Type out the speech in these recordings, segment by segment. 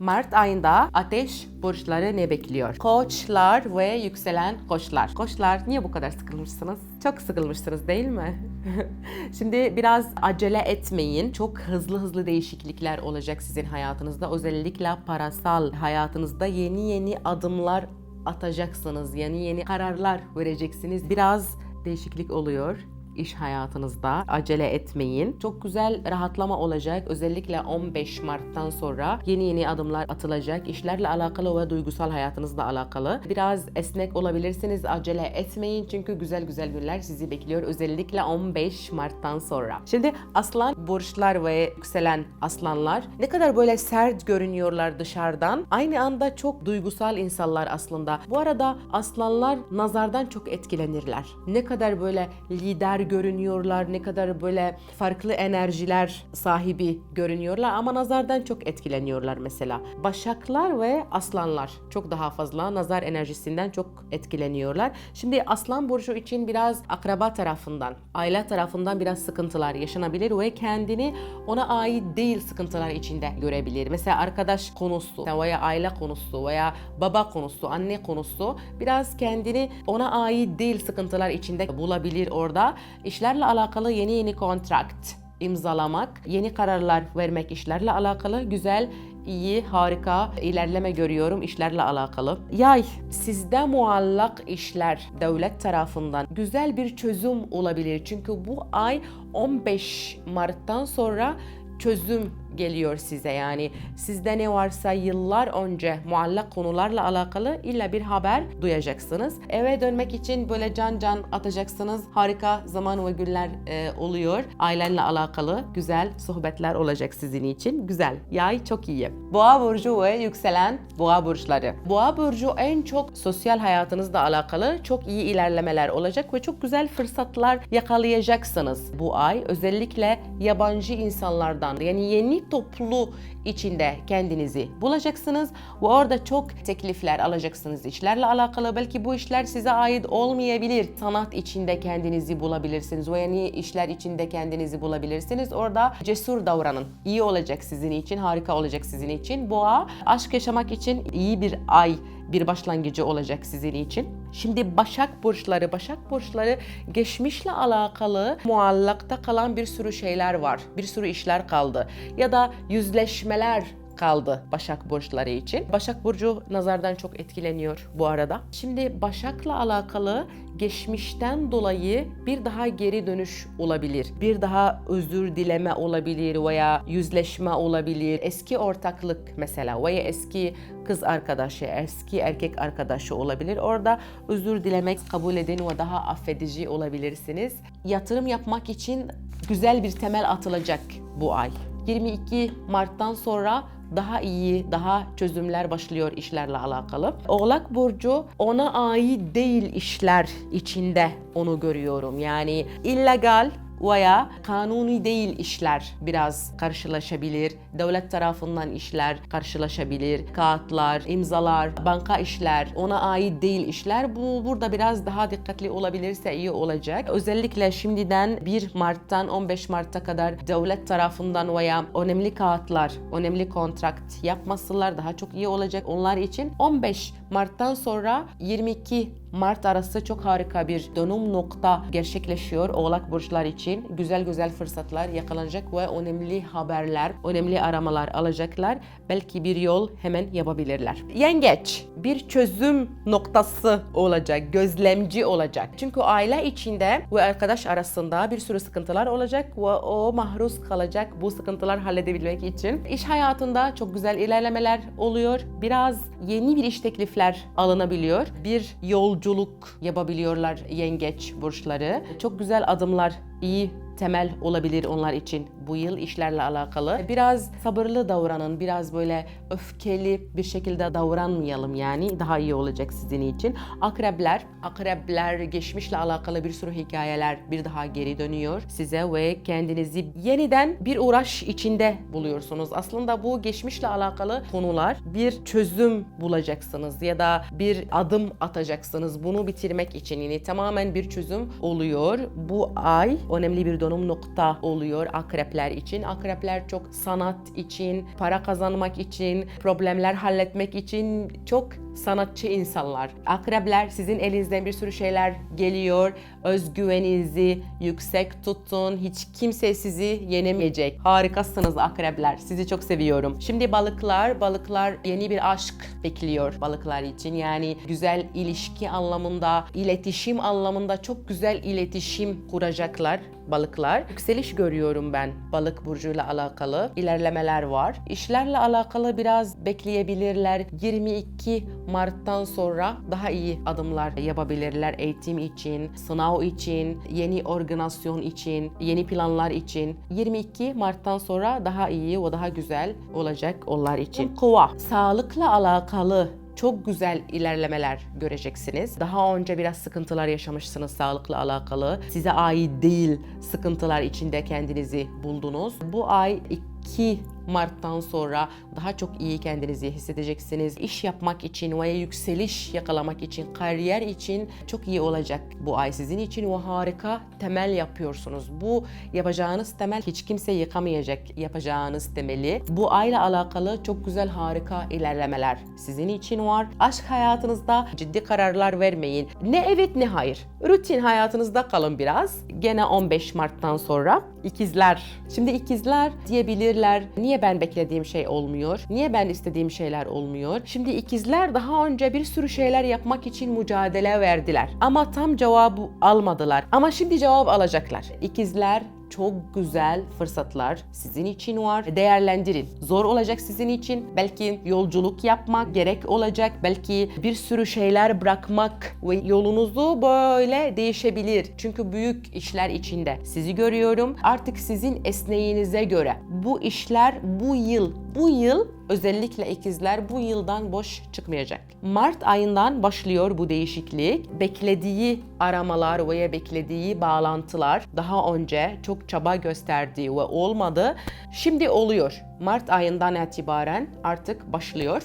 Mart ayında ateş burçları ne bekliyor? Koçlar ve yükselen koçlar. Koçlar niye bu kadar sıkılmışsınız? Çok sıkılmışsınız değil mi? Şimdi biraz acele etmeyin. Çok hızlı hızlı değişiklikler olacak sizin hayatınızda. Özellikle parasal hayatınızda yeni yeni adımlar atacaksınız. Yeni yeni kararlar vereceksiniz. Biraz değişiklik oluyor iş hayatınızda. Acele etmeyin. Çok güzel rahatlama olacak. Özellikle 15 Mart'tan sonra yeni yeni adımlar atılacak. İşlerle alakalı ve duygusal hayatınızla alakalı. Biraz esnek olabilirsiniz. Acele etmeyin çünkü güzel güzel günler sizi bekliyor. Özellikle 15 Mart'tan sonra. Şimdi aslan burçlar ve yükselen aslanlar ne kadar böyle sert görünüyorlar dışarıdan. Aynı anda çok duygusal insanlar aslında. Bu arada aslanlar nazardan çok etkilenirler. Ne kadar böyle lider görünüyorlar, ne kadar böyle farklı enerjiler sahibi görünüyorlar ama nazardan çok etkileniyorlar mesela. Başaklar ve aslanlar çok daha fazla nazar enerjisinden çok etkileniyorlar. Şimdi aslan burcu için biraz akraba tarafından, aile tarafından biraz sıkıntılar yaşanabilir ve kendini ona ait değil sıkıntılar içinde görebilir. Mesela arkadaş konusu veya aile konusu veya baba konusu, anne konusu biraz kendini ona ait değil sıkıntılar içinde bulabilir orada. İşlerle alakalı yeni yeni kontrakt imzalamak, yeni kararlar vermek işlerle alakalı güzel, iyi, harika ilerleme görüyorum işlerle alakalı. Yay, sizde muallak işler devlet tarafından güzel bir çözüm olabilir. Çünkü bu ay 15 Mart'tan sonra çözüm geliyor size yani sizde ne varsa yıllar önce muallak konularla alakalı illa bir haber duyacaksınız. Eve dönmek için böyle can can atacaksınız. Harika zaman ve günler e, oluyor. Ailenle alakalı güzel sohbetler olacak sizin için. Güzel. Yay çok iyi. Boğa burcu ve yükselen boğa burçları. Boğa burcu en çok sosyal hayatınızla alakalı çok iyi ilerlemeler olacak ve çok güzel fırsatlar yakalayacaksınız bu ay. Özellikle yabancı insanlardan yani yeni toplu içinde kendinizi bulacaksınız ve orada çok teklifler alacaksınız işlerle alakalı. Belki bu işler size ait olmayabilir. Sanat içinde kendinizi bulabilirsiniz ve yeni işler içinde kendinizi bulabilirsiniz. Orada cesur davranın. İyi olacak sizin için, harika olacak sizin için. Boğa aşk yaşamak için iyi bir ay bir başlangıcı olacak sizin için. Şimdi Başak burçları, Başak burçları geçmişle alakalı muallakta kalan bir sürü şeyler var. Bir sürü işler kaldı. Ya da yüzleşmeler kaldı Başak burçları için. Başak burcu nazardan çok etkileniyor bu arada. Şimdi Başak'la alakalı geçmişten dolayı bir daha geri dönüş olabilir. Bir daha özür dileme olabilir veya yüzleşme olabilir. Eski ortaklık mesela veya eski kız arkadaşı, eski erkek arkadaşı olabilir. Orada özür dilemek kabul edin ve daha affedici olabilirsiniz. Yatırım yapmak için güzel bir temel atılacak bu ay. 22 Mart'tan sonra daha iyi, daha çözümler başlıyor işlerle alakalı. Oğlak Burcu ona ait değil işler içinde onu görüyorum. Yani illegal veya kanuni değil işler biraz karşılaşabilir. Devlet tarafından işler karşılaşabilir. Kağıtlar, imzalar, banka işler, ona ait değil işler. Bu burada biraz daha dikkatli olabilirse iyi olacak. Özellikle şimdiden 1 Mart'tan 15 Mart'a kadar devlet tarafından veya önemli kağıtlar, önemli kontrakt yapmasılar daha çok iyi olacak onlar için. 15 Mart'tan sonra 22 Mart arası çok harika bir dönüm nokta gerçekleşiyor Oğlak burçlar için. Güzel güzel fırsatlar yakalanacak ve önemli haberler, önemli aramalar alacaklar. Belki bir yol hemen yapabilirler. Yengeç bir çözüm noktası olacak, gözlemci olacak. Çünkü aile içinde ve arkadaş arasında bir sürü sıkıntılar olacak ve o mahruz kalacak bu sıkıntılar halledebilmek için. İş hayatında çok güzel ilerlemeler oluyor. Biraz yeni bir iş teklifler alınabiliyor. Bir yolculuk yapabiliyorlar yengeç burçları. Çok güzel adımlar, iyi temel olabilir onlar için bu yıl işlerle alakalı. Biraz sabırlı davranın, biraz böyle öfkeli bir şekilde davranmayalım yani daha iyi olacak sizin için. Akrepler, akrepler geçmişle alakalı bir sürü hikayeler bir daha geri dönüyor size ve kendinizi yeniden bir uğraş içinde buluyorsunuz. Aslında bu geçmişle alakalı konular bir çözüm bulacaksınız ya da bir adım atacaksınız bunu bitirmek için. Yani tamamen bir çözüm oluyor. Bu ay önemli bir dönüm nokta oluyor akrepler için. Akrepler çok sanat için, para kazanmak için, problemler halletmek için çok sanatçı insanlar. Akrepler sizin elinizden bir sürü şeyler geliyor. Özgüveninizi yüksek tutun. Hiç kimse sizi yenemeyecek. Harikasınız akrepler. Sizi çok seviyorum. Şimdi balıklar, balıklar yeni bir aşk bekliyor balıklar için. Yani güzel ilişki anlamında, iletişim anlamında çok güzel iletişim kuracaklar balıklar. Yükseliş görüyorum ben balık burcuyla alakalı. ilerlemeler var. İşlerle alakalı biraz bekleyebilirler. 22 Mart'tan sonra daha iyi adımlar yapabilirler eğitim için, sınav için, yeni organizasyon için, yeni planlar için. 22 Mart'tan sonra daha iyi ve daha güzel olacak onlar için. Kova, sağlıkla alakalı çok güzel ilerlemeler göreceksiniz. Daha önce biraz sıkıntılar yaşamışsınız sağlıkla alakalı. Size ait değil sıkıntılar içinde kendinizi buldunuz. Bu ay 2 Mart'tan sonra daha çok iyi kendinizi hissedeceksiniz. İş yapmak için veya yükseliş yakalamak için, kariyer için çok iyi olacak bu ay sizin için ve harika temel yapıyorsunuz. Bu yapacağınız temel hiç kimse yıkamayacak yapacağınız temeli. Bu ayla alakalı çok güzel harika ilerlemeler sizin için var. Aşk hayatınızda ciddi kararlar vermeyin. Ne evet ne hayır. Rutin hayatınızda kalın biraz. Gene 15 Mart'tan sonra ikizler. Şimdi ikizler diyebilirler niye ben beklediğim şey olmuyor? Niye ben istediğim şeyler olmuyor? Şimdi ikizler daha önce bir sürü şeyler yapmak için mücadele verdiler. Ama tam cevabı almadılar. Ama şimdi cevap alacaklar. İkizler çok güzel fırsatlar sizin için var. Değerlendirin. Zor olacak sizin için. Belki yolculuk yapmak gerek olacak. Belki bir sürü şeyler bırakmak ve yolunuzu böyle değişebilir. Çünkü büyük işler içinde. Sizi görüyorum. Artık sizin esneğinize göre bu işler bu yıl, bu yıl özellikle ikizler bu yıldan boş çıkmayacak. Mart ayından başlıyor bu değişiklik. Beklediği aramalar veya beklediği bağlantılar daha önce çok çaba gösterdiği ve olmadı. Şimdi oluyor. Mart ayından itibaren artık başlıyor.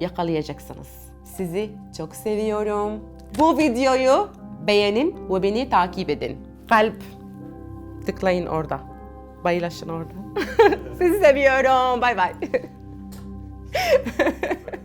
Yakalayacaksınız. Sizi çok seviyorum. Bu videoyu beğenin ve beni takip edin. Kalp tıklayın orada. Paylaşın orada. Sizi seviyorum. Bay bay.